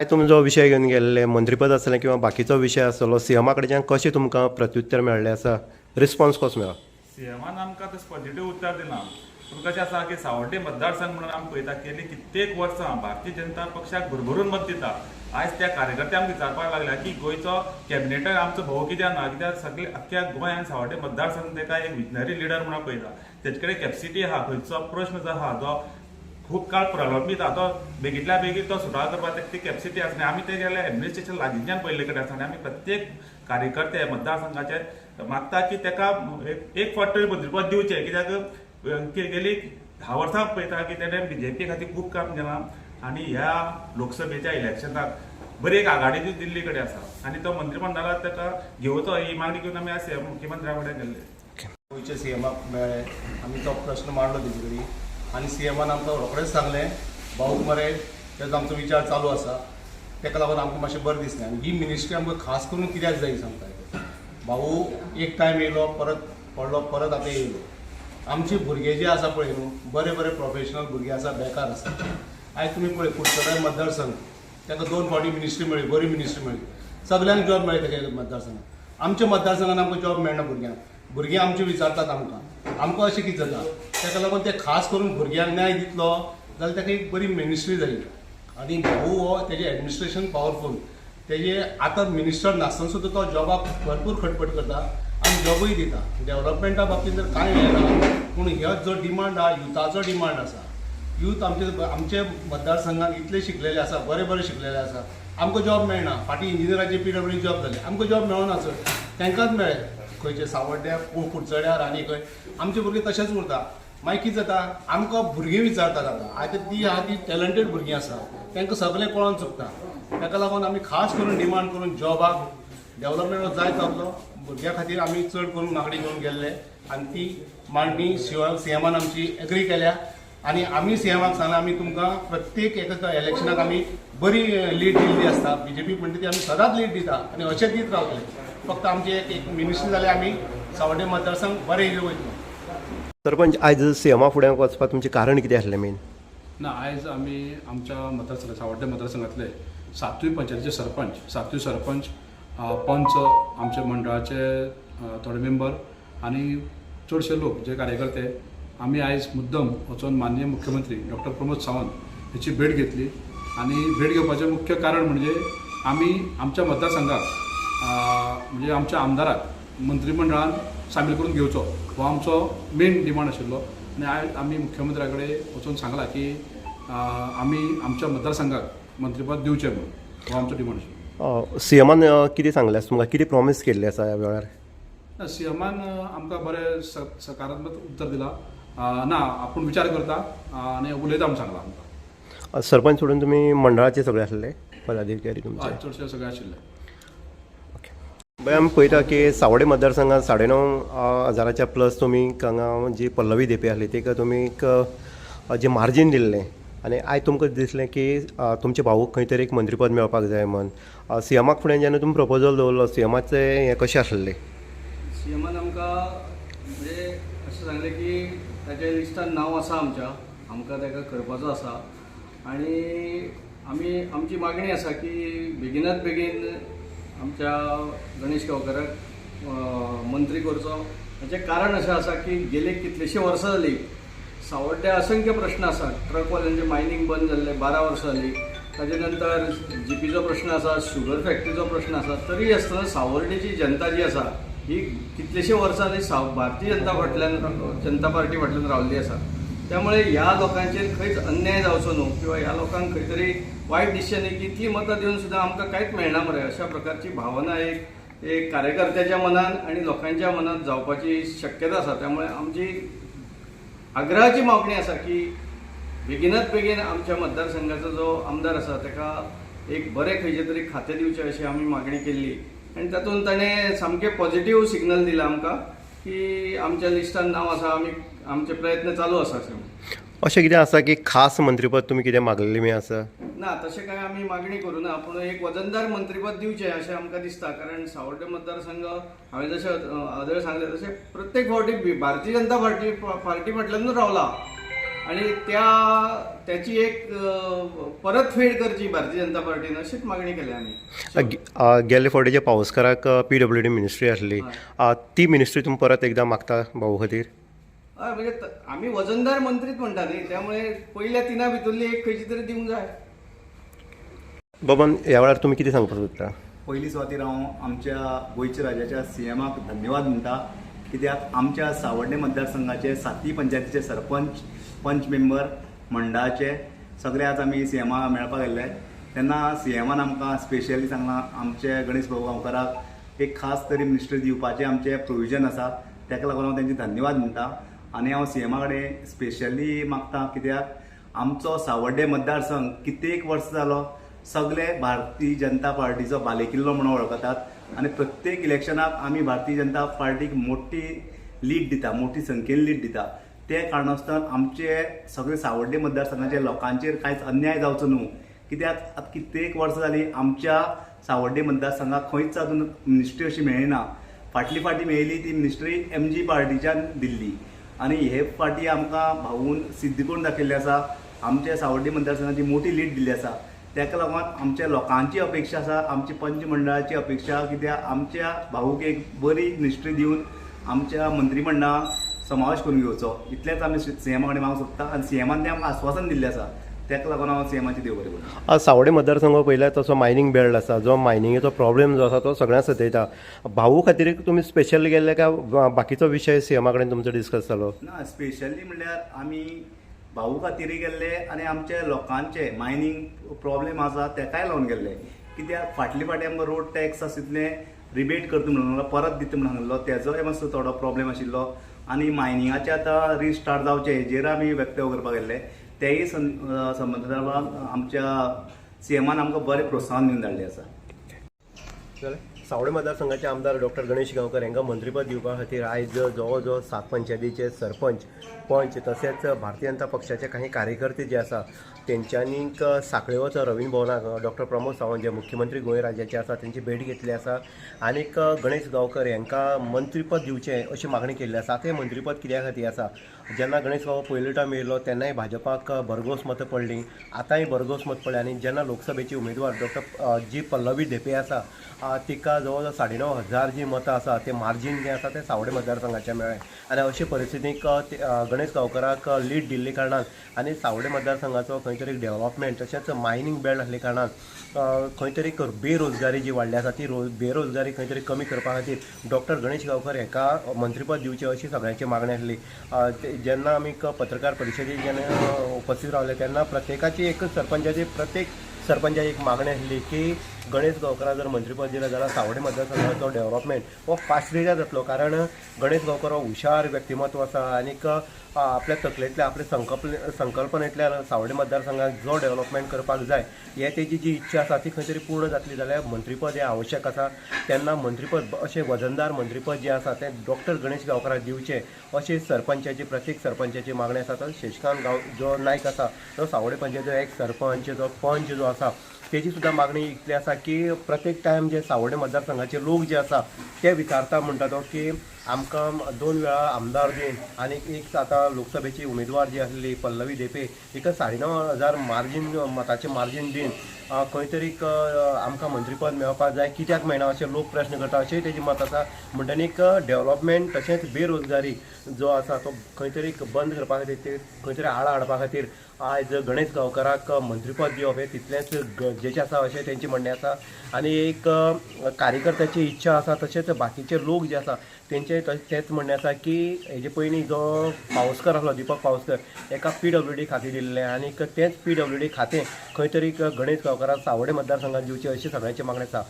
तुमी जो विशय घेवन गेल्ले? मंत्रीपद आसलें किंवा बाकीचो विशय आसलो सीएमा कडच्यान कशें तुमकां प्रत्युत्तर मेळ्ळें आसा रिस्पॉन्स कसो मेळ्ळो सीएमान आमकां तसं पॉझिटिव्ह उत्तर दिलां. पूण कशें आसा की सावड्डे मतदारसंघ म्हणून आमी पळयता गेली कित्येक वर्सां भारतीय जनता पक्षाक भरभरून मत दिता. आयज त्या कार्यकर्त्यांक विचारपाक लागल्या की गोंयचो कॅबिनेटर आमचो भोव कित्याक ना कित्याक सगळे अख्ख्या गोंयान सावड्डे मतदारसंघ ताका एक विजनरी लिडर म्हणून पळयता. तेजे कडेन कॅपसिटी आहा खंयचो प्रश्न जो आहा जो खूब काळ प्रलंबीत. आता तो बेगीतल्या बेगीन तो सुटाव करपाक ती कॅपेसिटी आसना आमी ते गेले एडमिनिस्ट्रेशन लागींच्यान पयले कडेन आसा आनी आमी प्रत्येक कार्यकर्ते मतदारसंघाचे मागता की तेका एक- फावट तरी मंत्रीपद दिवचें कित्याक गेली धा वर्सां पळयता की तेणें पी खातीर खूब काम केलां. आनी ह्या लोकसभेच्या इलेक्शनाक बरी एक आघाडी दिल्ली कडेन आसा आनी तो मंत्रिमंडळात तेका घेवचो ही मागणी घेवन आमी आज मुख्यमंत्र्या कडेन गेल्ले गोंयचे सीएमाक मेळ्ळे आमी तो प्रश्न मांडलो तेजे कडेन आनी सी एमान आमकां रोखडेंच सांगलें. भाऊक मरे तेजो आमचो विचार चालू आसा तेका लागून आमकां मातशें बरें दिसलें आनी ही मिनिस्ट्री आमकां खास करून कित्याक जाय सांगता भाऊ एक टायम येयलो परत पडलो परत आतां येयलो आमचे भुरगे जे आसा पळय न्हू बरे बरे प्रोफेशनल भुरगे आसा बेकार आसा आयज तुमी पळय कुडचड्या मतदारसंघ ताका दोन फावटी मिनिस्ट्री मेळ्ळी बरी मिनिस्ट्री मेळ्ळी सगल्यांक जॉब मेळ्ळी ताका मतदारसंघात. आमच्या मतदारसंघान आमकां जॉब मेळना भुरग्यांक भुरगे आमचे विचारतात आमकां. आमकां अशें कितें जाता? ताका लागून ते खास करून भुरग्यांक न्याय दितलो जाल्यार ताका एक बरी मिनिस्ट्री जाली आनी भाऊ हो तेजें एडमिनिस्ट्रेशन पावरफूल तेजे आतां मिनिस्टर नासतना सुद्दां तो जॉबाक भरपूर खटपट करता आनी जॉबूय दिता. डेव्हलपमेंटा बाबतींत तर कांय मेळना पूण हो जो डिमांड आहा युथाचो डिमांड आसा यूथ आमचे आमचे मतदारसंघात इतले शिकलेले आसा बरे बरे शिकलेले आसा आमकां जॉब मेळना. फाटीं इंजिनियराचे पी डब्ल्यू जॉब जाले आमकां जॉब मेळनाच तांकांच मेळ्ळे खंयचे सावड्ड्या कुडचड्यार आनी खंय आमचे भुरगे तशेंच उरता. मागीर कितें जाता आमकां भुरगीं विचारतात आतां आतां ती आहा ती टॅलंटेड भुरगीं आसा. तांकां सगळें कळोन चुकता. ताका लागून आमी खास करून डिमांड करून जॉबाक डेव्हलपमेंट जाय जातलो भुरग्यां खातीर आमी चड करून मागणी घेवन गेल्ले. आनी ती मांडणी शिवाय सीएमान आमची एग्री केल्या. आनी आमी सीएमाक सांगला आमी तुमकां प्रत्येक एका इलेक्शनाक आमी बरी लीड दिल्ली आसता. बीजेपी म्हणटा ती आमी सदांच लीड दिता आनी अशें दीत रावतले. फक्त आमचे एक मिनिस्टर जाल्यार आमी सावड्डे मतदारसंघ बरें येयले वयतलो. सरपंच आयज सीएमा फुडें वचपाक तुमचें कारण कितें आसलें मेन ना आयज आमी आमच्या मतदारसंघ सावड्डे मतदारसंघातले सातवी पंचायतीचे सरपंच सातवी सरपंच पंच आमचे मंडळाचे थोडे मेंबर आनी चडशे लोक जे कार्यकर्ते आमी आयज मुद्दम वचून माननीय मुख्यमंत्री डॉक्टर प्रमोद सावंत हेची भेट घेतली. आनी भेट घेवपाचें मुख्य कारण म्हणजे आमी आमच्या मतदारसंघाक म्हणजे आमच्या आमदाराक मंत्रिमंडळान सामील करून घेवचो हो आमचो मेन डिमांड आशिल्लो. आनी आयज आमी मुख्यमंत्र्या कडेन वचून सांगला की आमी आमच्या मतदारसंघाक मंत्रीपद दिवचें म्हणून. हो आमचो डिमांड आशिल्लो. सीएमान कितें सांगलें आसा तुमकां कितें प्रॉमीस केल्ली आसा ह्या वेळार सीएमान आमकां बरें सकारात्मक उत्तर दिलां. ना आपूण विचार करता आनी उलयता म्हूण सांगला आमकां. सरपंच सोडून तुमी मंडळाचे सगळे आसले? पदाधिकारी तुमचे? हय चडशे सगळे आशिल्ले. आमी पळयता की सावडे मतदारसंघात साडे णव हजाराच्या प्लस तुमी हांगा जी पल्लवी देपी आसली ताका तुमी एक अ, मार्जीन दिल्लें. आनी आयज तुमकां दिसलें की तुमच्या भाऊक खंय तरी एक मंत्रीपद मेळपाक जाय म्हण. सीएमाक फुडें जेन्ना तुमी प्रपोजल दवरलो सीएमाचें हें कशें आसलें? सीएमान आमकां म्हणजे अशें सांगलें की ताच्या लिस्टान नांव आसा आमच्या आमकां ताका करपाचो आसा. आनी आमी आमची मागणी आसा की बेगिनात बेगीन आमच्या गणेश गांवकाराक मंत्री करचो. हाचें कारण अशें आसा की गेले कितलींशीं वर्सां जालीं सावड्ड्या असंख्य प्रश्न आसा. ट्रकवाल्यांचें मायनींग बंद जाल्लें बारा वर्सां जालीं. ताजे नंतर जीपीचो प्रश्न आसा शुगर फॅक्टरीचो प्रश्न आसा. तरी आसतना सावर्डेची जनता जी आसा ही कितलेशे वर्सां जाली साव भारतीय जनता फाटल्यान जनता पार्टी फाटल्यान रावल्ली आसा. त्यामुळे ह्या लोकांचेर खंयच अन्याय जावचो न्हू किंवा ह्या लोकांक खंय तरी वायट दिसचें न्ही की इतली मतां दिवन सुद्दां आमकां कांयच मेळना मरे अशा प्रकारची भावना एक एक कार्यकर्त्याच्या मनान आनी लोकांच्या मनात जावपाची शक्यता आसा. त्यामुळे आमची आग्रहाची मागणी आसा की बेगिनात बेगीन आमच्या मतदारसंघाचो जो आमदार आसा ताका एक बरें खंयचें तरी खातें दिवचें अशी आमी मागणी केल्ली. आनी तातूंत ताणें सामकें पॉझिटिव्ह सिग्नल दिला आमकां की आमच्या लिस्टान नांव आसा आमी आमचे प्रयत्न चालू आसा अशें कितें आसा की खास मंत्रीपद तुमी कितें मागलेलें बी आसा ना तशें कांय आमी मागणी करूना पूण एक वजनदार मंत्रीपद दिवचें अशें आमकां दिसता. कारण सावड्डे मतदारसंघ हांवें जशें अदर सांगलें तशें प्रत्येक फावटी भारतीय जनता पार्टी पार्टी फाटल्यानूच रावला. आणि त्या त्याची एक परतफेड करची भारतीय जनता पार्टीन अशीच मागणी केल्या आम्ही. गे- अ, गेल्ले फावटी जे पावसकाराक पी डब्ल्यू डी मिनिस्ट्री आसली. अ, ती मिनिस्ट्री तुमी परत एकदां मागता भाऊ खातीर? हय म्हणजे आम्ही वजनदार मंत्रीच म्हणटा न्ही त्यामुळे पयल्या तिना भितरली एक खंयची तरी दिवंक जाय बबन ह्या वेळार तुमी कितें सांगपाक सोदता पयली सुवातेर हांव आमच्या गोंयच्या राज्याच्या सीएमाक धन्यवाद म्हणटा कित्याक आमच्या सावड्डे मतदारसंघाचे सातय पंचायतीचे सरपंच पंच मेंबर मंडळाचे सगळे आज आमी सीएमा मेळपाक गेल्ले तेन्ना सीएमान आमकां स्पेशली सांगलां आमचे गणेश भाऊ गांवकाराक एक खास तरी मिनिस्ट्री दिवपाचें आमचें प्रोविजन आसा तेका लागून हांव तेंचे धन्यवाद म्हणटा आनी हांव सीएमा कडेन स्पेशली मागता कित्याक आमचो सावड्डे मतदारसंघ कित्येक वर्स जालो सगळे भारतीय जनता पार्टीचो बालेकिल्लो म्हणून वळखतात आनी प्रत्येक इलेक्शनाक आमी भारतीय जनता पार्टीक मोठी लीड दिता मोठी संख्येन लीड दिता. ते कारणास्तान आमचे सगळे सावड्डे मतदारसंघाचे लोकांचेर कांयच अन्याय जावचो न्हू. कित्याक आतां कित्येक वर्सां जालीं आमच्या सावड्डे मतदारसंघाक खंयच अजून मिनिस्ट्री अशी मेळ्ळी ना. फाटली फाटी मेळिल्ली ती मिनिस्ट्री एम जी पार्टीच्यान दिल्ली. आनी हे फाटी आमकां भाऊन सिद्ध करून दाखयल्लें आसा. आमच्या सावड्डे मतदारसंघाची मोठी लीड दिल्ली आसा. ताका लागून आमच्या लोकांची अपेक्षा आसा आमची पंच मंडळाची अपेक्षा कित्याक आमच्या भाऊक एक बरी मिनिस्ट्री दिवन आमच्या मंत्रिमंडळाक समावेश करून घेवचो. इतलेंच आमी सीएमा कडेन मागूंक सोदता आनी सीएमान तें आमकां आस्वासन दिल्लें आसा. तेका लागून हांव सीएमाची देव बरें करता सावडे मतदारसंघ पयल्यार तसो मायनींग बेल्ट आसा जो मायनिंगेचो प्रॉब्लेम जो आसा तो सगळ्यांक सतयता भाऊ खातीर तुमी स्पेशल गेल्ले काय बा- बाकीचो विशय सीएमा कडेन तुमचो डिस्कस जालो ना स्पेशली म्हणल्यार आमी भाऊ खातीर गेल्ले आनी आमच्या लोकांचे मायनींग प्रॉब्लेम आसा तेकाय लावन गेल्ले? कित्याक फाटले फाटी आमकां रोड टॅक्स आसा तितले रिबेट करता म्हणून सांगलो, परत दिता म्हणून सांगलो तेजोय मातसो थोडो प्रॉब्लेम आशिल्लो. आनी मायनिंगाचे आतां रिस्टार्ट जावचे हेजेर आमी व्यक्तव करपाक गेल्ले. तेय संबंदान आमच्या सीएमान आमकां बरें प्रोत्साहन दिवन धाडलें आसा सावडे मतदारसंघाचे आमदार डॉक्टर गणेश गांवकर हांकां मंत्रीपद दिवपा खातीर आयज जवळ जवळ सात पंचायतीचे सरपंच पंच तशेंच भारतीय जनता पक्षाचे काही कार्यकर्ते जे आसा तेंच्यांनी साखळे वच रवींद्र भवनाक डॉक्टर प्रमोद सावंत जे मुख्यमंत्री गोंय राज्याचे आसा तेंची भेट घेतली आसा. आनीक गणेश गांवकर हांकां मंत्रीपद दिवचें अशी मागणी केल्ली आसा. ते मंत्रीपद कित्या खातीर आसा? जेन्ना गणेश बाबा पयलो टायम येयलो तेन्नाय भाजपाक भरघोस मतां पडलीं? आतांय भरघोस मत पडलें आनी जेन्ना लोकसभेची उमेदवार डॉक्टर जी पल्लवी देपे आसा तिका जवळ जवळ साडे णव हजार जी मतां आसा ते मार्जीन जें आसा तें सावडे मतदारसंघाचें मेळ्ळें आनी अशे परिस्थितीक गणेश गांवकराक लीड दिल्ले कारणान आनी सावडे मतदारसंघाचो खंय तरी डेव्हलपमेंट तशेंच मायनींग बेल्ट आसले कारणान खंय तरी बेरोजगारी जी वाडली आसा ती रोज बेरोजगारी खंय तरी कमी करपा खातीर डॉक्टर गणेश गांवकर हेका मंत्रीपद दिवचें अशी सगळ्यांची मागणी आसली. ज्यांना आम्ही जेन्ना आमी क- पत्रकार परिषदेत जेन्ना उपस्थित रावले तेन्ना प्रत्येकाची एकच सरपंचाची प्रत्येक सरपंचाची एक मागणी आसली की गणेश गांवकराक जर मंत्रीपद दिलं जाल्यार सावडे मतदारसंघाचो डेव्हलपमेंट हो फास्ट रेटार जातलो कारण गणेश गांवकर हो हुशार व्यक्तिमत्व आसा आनीक आपल्या तकलेंतल्या आपल्या संकल्प संकल्पनेंतल्यान सावडे मतदारसंघात जो डेव्हलपमेंट करपाक जाय हे तेजी जी इच्छा आसा ती खंय तरी पूर्ण जातली जाल्यार मंत्रीपद हें आवश्यक आसा तेन्ना मंत्रीपद अशें वजनदार मंत्रीपद जें आसा तें डॉक्टर गणेश गांवकराक दिवचें अशी सरपंचाची प्रत्येक सरपंचाची मागणी आसा तर शशिकांत गांव जो नायक आसा तो सावडे पंचायतीचो एक सरपंच जो पंच जो आसा तेजी सुद्दां मागणी इतली आसा की प्रत्येक टायम जे सावडे मतदारसंघाचे लोक जे आसा ते विचारता म्हणटा तो हो की आमकां दोन वेळा आमदार दीन आनी एक आतां लोकसभेची उमेदवार जी आसली पल्लवी देपे हिका साडे णव हजार मार्जीन मताचें मार्जीन दीन खंय तरी आमकां मंत्रीपद मेळपाक जाय कित्याक मेळना अशें लोक प्रश्न करता अशेंय तेजें मत आसा म्हणटनीक डेव्हलपमेंट तशेंच बेरोजगारी जो आसा तो खंय तरी बंद करपा खातीर खंय तरी आळा हाडपा खातीर आयज गणेश गांवकाराक मंत्रीपद दिवप हें तितलेंच गरजेचें आसा अशें तेंचें म्हणणें आसा. आनी एक कार्यकर्त्याची इच्छा आसा तशेंच बाकीचे लोक जे आसा तेंचें तेंच म्हणणें आसा की हेजे पयलीं जो पावसकर आसलो दिपक पावसकर एका पी डब्ल्यू डी खातें दिल्लें आनीक तेंच पी डब्ल्यू डी खातें खंय तरी गणेश गांवकाराक सावडे मतदारसंघात दिवचें अशी सगळ्यांची मागणी आसा.